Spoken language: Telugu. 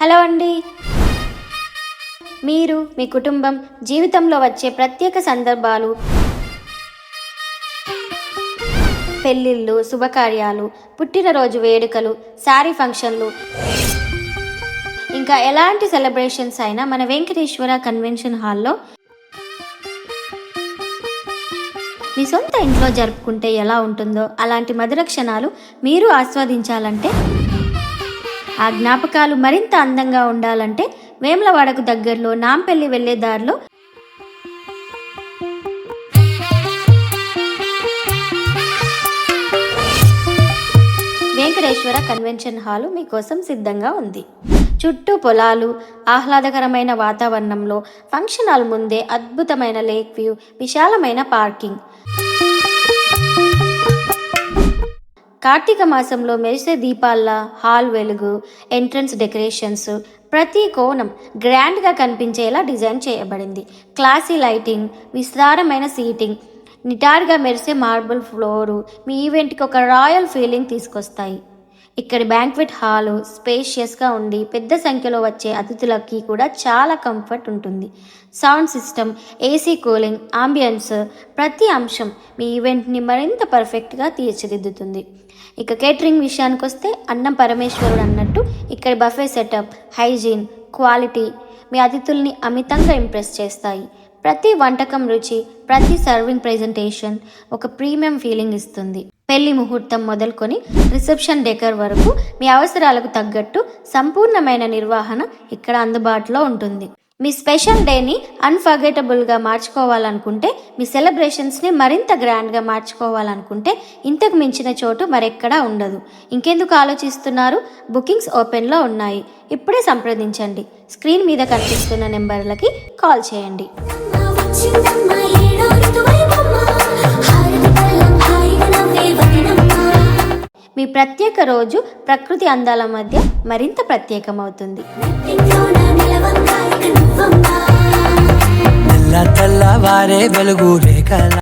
హలో అండి. మీరు మీ కుటుంబం జీవితంలో వచ్చే ప్రత్యేక సందర్భాలు పెళ్ళిళ్ళు శుభకార్యాలు పుట్టినరోజు వేడుకలు శారీ ఫంక్షన్లు ఇంకా ఎలాంటి సెలబ్రేషన్స్ అయినా మన వెంకటేశ్వర కన్వెన్షన్ హాల్లో మీ సొంత ఇంట్లో జరుపుకుంటే ఎలా ఉంటుందో అలాంటి మధుర క్షణాలు మీరు ఆస్వాదించాలంటే ఆ జ్ఞాపకాలు మరింత అందంగా ఉండాలంటే వేములవాడకు దగ్గరలో నాంపల్లి వెళ్ళే దారిలో వెంకటేశ్వర కన్వెన్షన్ హాలు మీకోసం సిద్ధంగా ఉంది. చుట్టూ పొలాలు ఆహ్లాదకరమైన వాతావరణంలో ఫంక్షన్ హాల్ ముందే అద్భుతమైన లేక్ వ్యూ విశాలమైన పార్కింగ్. కార్తీక మాసంలో మెరిసే దీపాల్లా హాల్ వెలుగు ఎంట్రన్స్ డెకరేషన్స్ ప్రతి కోణం గ్రాండ్గా కనిపించేలా డిజైన్ చేయబడింది. క్లాసీ లైటింగ్ విస్తారమైన సీటింగ్ నిటార్గా మెరిసే మార్బుల్ ఫ్లోరు మీ ఈవెంట్కి ఒక రాయల్ ఫీలింగ్ తీసుకొస్తాయి. ఇక్కడి బ్యాంక్వెట్ హాలు స్పేషియస్గా ఉండి పెద్ద సంఖ్యలో వచ్చే అతిథులకి కూడా చాలా కంఫర్ట్ ఉంటుంది. Sound system AC cooling ambience ప్రతి అంశం మీ ఈవెంట్ని మరింత పర్ఫెక్ట్గా తీర్చిదిద్దుతుంది. ఇక కేటరింగ్ విషయానికి వస్తే అన్నం పరమేశ్వరుడు అన్నట్టు ఇక్కడ బఫే సెటప్ హైజీన్ క్వాలిటీ మీ అతిథుల్ని అమితంగా ఇంప్రెస్ చేస్తాయి. ప్రతి వంటకం రుచి ప్రతి సర్వింగ్ ప్రెజెంటేషన్ ఒక ప్రీమియం ఫీలింగ్ ఇస్తుంది. పెళ్ళి ముహూర్తం మొదలుకొని రిసెప్షన్ డెకర్ వరకు మీ అవసరాలకు తగ్గట్టు సంపూర్ణమైన నిర్వహణ ఇక్కడ అందుబాటులో ఉంటుంది. మీ స్పెషల్ డేని అన్ఫర్గెటబుల్గా మార్చుకోవాలనుకుంటే మీ సెలబ్రేషన్స్ని మరింత గ్రాండ్గా మార్చుకోవాలనుకుంటే ఇంతకు మించిన చోటు మరెక్కడా ఉండదు. ఇంకెందుకు ఆలోచిస్తున్నారు? బుకింగ్స్ ఓపెన్లో ఉన్నాయి. ఇప్పుడే సంప్రదించండి. స్క్రీన్ మీద కనిపిస్తున్న నెంబర్లకి కాల్ చేయండి. మీ ప్రత్యేక రోజు ప్రకృతి అందాల మధ్య మరింత ప్రత్యేకమవుతుంది. తెల్ల తెల్లవారే వెలుగు రేఖల